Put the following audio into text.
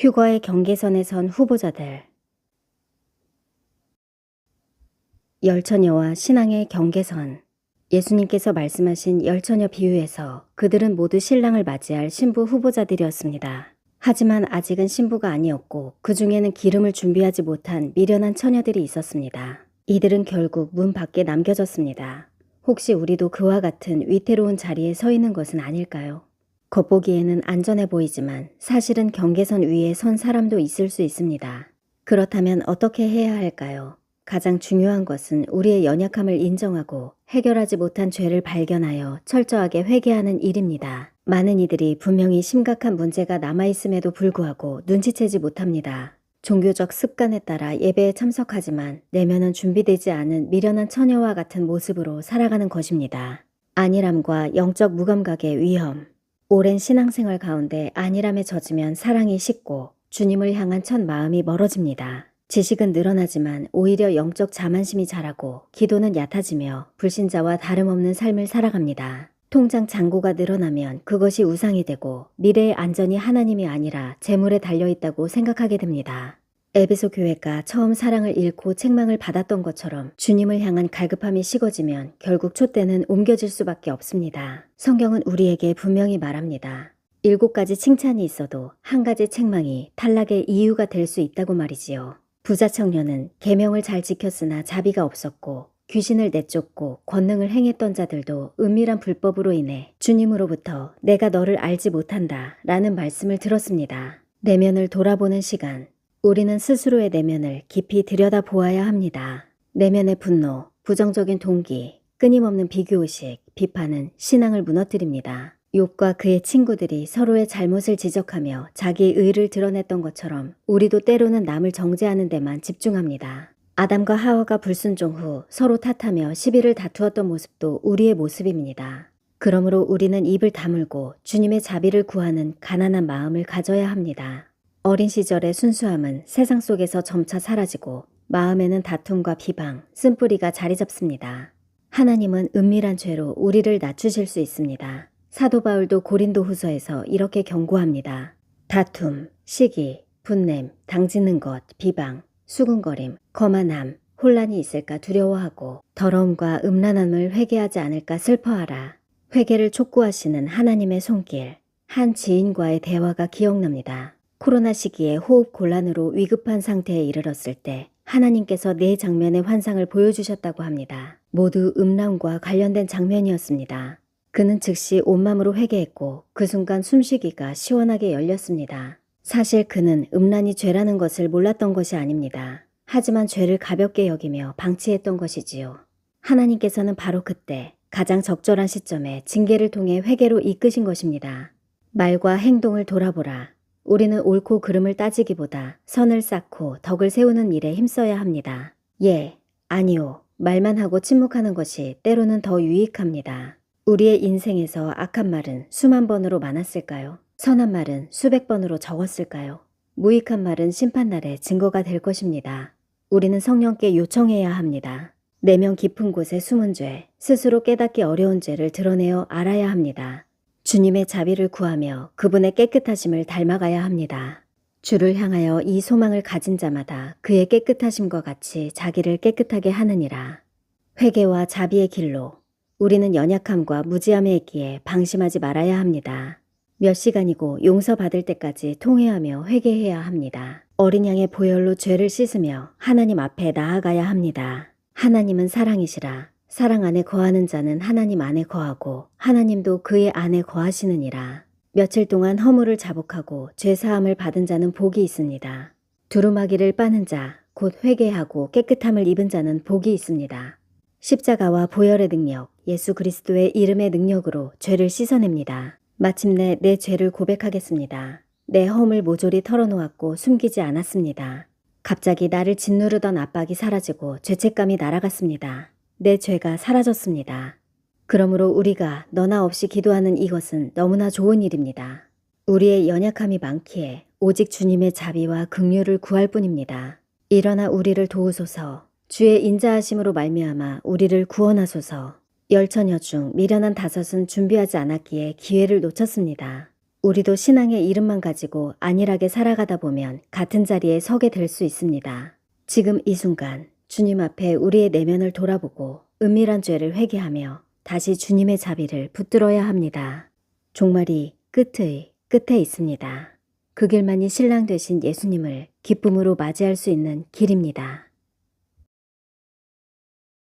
휴거의 경계선에 선 후보자들. 열처녀와 신앙의 경계선. 예수님께서 말씀하신 열처녀 비유에서 그들은 모두 신랑을 맞이할 신부 후보자들이었습니다. 하지만 아직은 신부가 아니었고 그 중에는 기름을 준비하지 못한 미련한 처녀들이 있었습니다. 이들은 결국 문 밖에 남겨졌습니다. 혹시 우리도 그와 같은 위태로운 자리에 서 있는 것은 아닐까요? 겉보기에는 안전해 보이지만 사실은 경계선 위에 선 사람도 있을 수 있습니다. 그렇다면 어떻게 해야 할까요? 가장 중요한 것은 우리의 연약함을 인정하고 해결하지 못한 죄를 발견하여 철저하게 회개하는 일입니다. 많은 이들이 분명히 심각한 문제가 남아있음에도 불구하고 눈치채지 못합니다. 종교적 습관에 따라 예배에 참석하지만 내면은 준비되지 않은 미련한 처녀와 같은 모습으로 살아가는 것입니다. 안일함과 영적 무감각의 위험. 오랜 신앙생활 가운데 안일함에 젖으면 사랑이 식고 주님을 향한 첫 마음이 멀어집니다. 지식은 늘어나지만 오히려 영적 자만심이 자라고 기도는 얕아지며 불신자와 다름없는 삶을 살아갑니다. 통장 잔고가 늘어나면 그것이 우상이 되고 미래의 안전이 하나님이 아니라 재물에 달려있다고 생각하게 됩니다. 에베소 교회가 처음 사랑을 잃고 책망을 받았던 것처럼 주님을 향한 갈급함이 식어지면 결국 촛대는 옮겨질 수밖에 없습니다. 성경은 우리에게 분명히 말합니다. 일곱 가지 칭찬이 있어도 한 가지 책망이 탈락의 이유가 될 수 있다고 말이지요. 부자 청년은 계명을 잘 지켰으나 자비가 없었고 귀신을 내쫓고 권능을 행했던 자들도 은밀한 불법으로 인해 주님으로부터 내가 너를 알지 못한다 라는 말씀을 들었습니다. 내면을 돌아보는 시간. 우리는 스스로의 내면을 깊이 들여다 보아야 합니다. 내면의 분노, 부정적인 동기, 끊임없는 비교의식, 비판은 신앙을 무너뜨립니다. 욥과 그의 친구들이 서로의 잘못을 지적하며 자기 의를 드러냈던 것처럼 우리도 때로는 남을 정죄하는 데만 집중합니다. 아담과 하와가 불순종 후 서로 탓하며 시비를 다투었던 모습도 우리의 모습입니다. 그러므로 우리는 입을 다물고 주님의 자비를 구하는 가난한 마음을 가져야 합니다. 어린 시절의 순수함은 세상 속에서 점차 사라지고 마음에는 다툼과 비방, 쓴뿌리가 자리 잡습니다. 하나님은 은밀한 죄로 우리를 낮추실 수 있습니다. 사도 바울도 고린도 후서에서 이렇게 경고합니다. 다툼, 시기, 분냄, 당짓는 것, 비방, 수군거림, 거만함, 혼란이 있을까 두려워하고 더러움과 음란함을 회개하지 않을까 슬퍼하라. 회개를 촉구하시는 하나님의 손길. 한 지인과의 대화가 기억납니다. 코로나 시기에 호흡 곤란으로 위급한 상태에 이르렀을 때 하나님께서 네 장면의 환상을 보여주셨다고 합니다. 모두 음란과 관련된 장면이었습니다. 그는 즉시 온맘으로 회개했고 그 순간 숨쉬기가 시원하게 열렸습니다. 사실 그는 음란이 죄라는 것을 몰랐던 것이 아닙니다. 하지만 죄를 가볍게 여기며 방치했던 것이지요. 하나님께서는 바로 그때 가장 적절한 시점에 징계를 통해 회개로 이끄신 것입니다. 말과 행동을 돌아보라. 우리는 옳고 그름을 따지기보다 선을 쌓고 덕을 세우는 일에 힘써야 합니다. 예, 아니요. 말만 하고 침묵하는 것이 때로는 더 유익합니다. 우리의 인생에서 악한 말은 수만 번으로 많았을까요? 선한 말은 수백 번으로 적었을까요? 무익한 말은 심판날에 증거가 될 것입니다. 우리는 성령께 요청해야 합니다. 내면 깊은 곳에 숨은 죄, 스스로 깨닫기 어려운 죄를 드러내어 알아야 합니다. 주님의 자비를 구하며 그분의 깨끗하심을 닮아가야 합니다. 주를 향하여 이 소망을 가진 자마다 그의 깨끗하심과 같이 자기를 깨끗하게 하느니라. 회개와 자비의 길로 우리는 연약함과 무지함에 있기에 방심하지 말아야 합니다. 몇 시간이고 용서받을 때까지 통회하며 회개해야 합니다. 어린 양의 보혈로 죄를 씻으며 하나님 앞에 나아가야 합니다. 하나님은 사랑이시라. 사랑 안에 거하는 자는 하나님 안에 거하고 하나님도 그의 안에 거하시느니라. 며칠 동안 허물을 자복하고 죄 사함을 받은 자는 복이 있습니다. 두루마기를 빠는 자, 곧 회개하고 깨끗함을 입은 자는 복이 있습니다. 십자가와 보혈의 능력, 예수 그리스도의 이름의 능력으로 죄를 씻어냅니다. 마침내 내 죄를 고백하겠습니다. 내 허물 모조리 털어놓았고 숨기지 않았습니다. 갑자기 나를 짓누르던 압박이 사라지고 죄책감이 날아갔습니다. 내 죄가 사라졌습니다. 그러므로 우리가 너나 없이 기도하는 이것은 너무나 좋은 일입니다. 우리의 연약함이 많기에 오직 주님의 자비와 긍휼을 구할 뿐입니다. 일어나 우리를 도우소서. 주의 인자하심으로 말미암아 우리를 구원하소서. 열처녀 중 미련한 다섯은 준비하지 않았기에 기회를 놓쳤습니다. 우리도 신앙의 이름만 가지고 안일하게 살아가다 보면 같은 자리에 서게 될 수 있습니다. 지금 이 순간 주님 앞에 우리의 내면을 돌아보고 은밀한 죄를 회개하며 다시 주님의 자비를 붙들어야 합니다. 종말이 끝의 끝에 있습니다. 그 길만이 신랑 되신 예수님을 기쁨으로 맞이할 수 있는 길입니다.